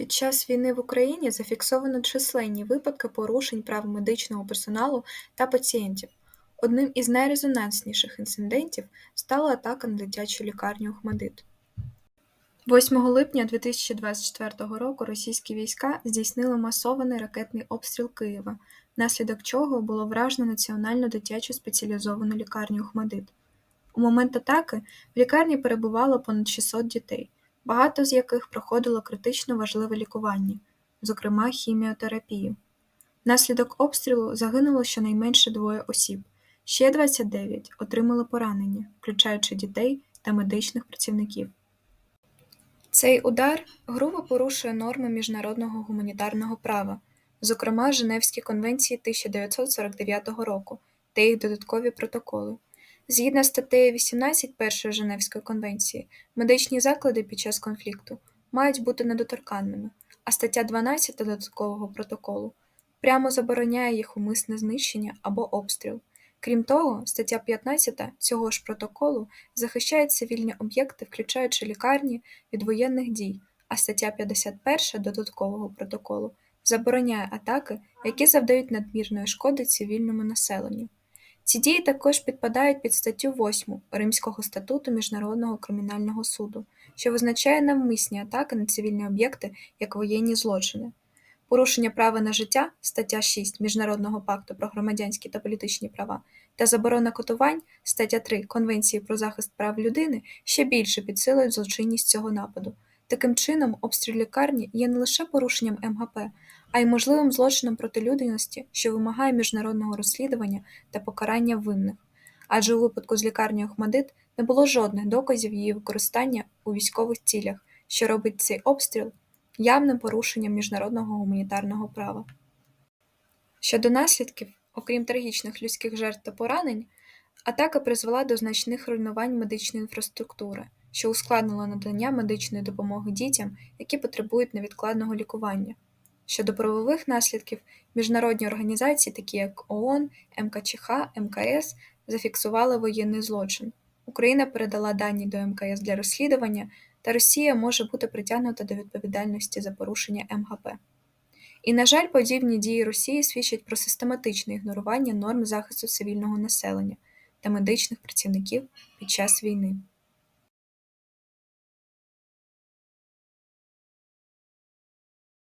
Під час війни в Україні зафіксовано численні випадки порушень прав медичного персоналу та пацієнтів. Одним із найрезонансніших інцидентів стала атака на дитячу лікарню «ОХМАТДИТ». 8 липня 2024 року російські війська здійснили масований ракетний обстріл Києва, внаслідок чого було вражено Національну дитячу спеціалізовану лікарню «ОХМАТДИТ». У момент атаки в лікарні перебувало понад 600 дітей, багато з яких проходило критично важливе лікування, зокрема хіміотерапію. Внаслідок обстрілу загинуло щонайменше двоє осіб, ще 29 отримали поранення, включаючи дітей та медичних працівників. Цей удар грубо порушує норми міжнародного гуманітарного права, зокрема Женевські конвенції 1949 року та їх додаткові протоколи. Згідно з статтею 18 Першої Женевської конвенції, медичні заклади під час конфлікту мають бути недоторканними, а стаття 12 додаткового протоколу прямо забороняє їх умисне знищення або обстріл. Крім того, стаття 15 цього ж протоколу захищає цивільні об'єкти, включаючи лікарні від воєнних дій, а стаття 51 додаткового протоколу забороняє атаки, які завдають надмірної шкоди цивільному населенню. Ці дії також підпадають під статтю 8 Римського статуту Міжнародного кримінального суду, що визначає навмисні атаки на цивільні об'єкти як воєнні злочини. Порушення права на життя стаття 6 Міжнародного пакту про громадянські та політичні права та заборона катувань стаття 3 Конвенції про захист прав людини ще більше підсилують злочинність цього нападу. Таким чином, обстріл лікарні є не лише порушенням МГП, а й можливим злочином проти людяності, що вимагає міжнародного розслідування та покарання винних. Адже у випадку з лікарнею Охмадит не було жодних доказів її використання у військових цілях, що робить цей обстріл явним порушенням міжнародного гуманітарного права. Щодо наслідків, окрім трагічних людських жертв та поранень, атака призвела до значних руйнувань медичної інфраструктури, що ускладнило надання медичної допомоги дітям, які потребують невідкладного лікування. Щодо правових наслідків, міжнародні організації, такі як ООН, МКЧХ, МКС, зафіксували воєнний злочин. Україна передала дані до МКС для розслідування, та Росія може бути притягнута до відповідальності за порушення МГП. І, на жаль, подібні дії Росії свідчать про систематичне ігнорування норм захисту цивільного населення та медичних працівників під час війни.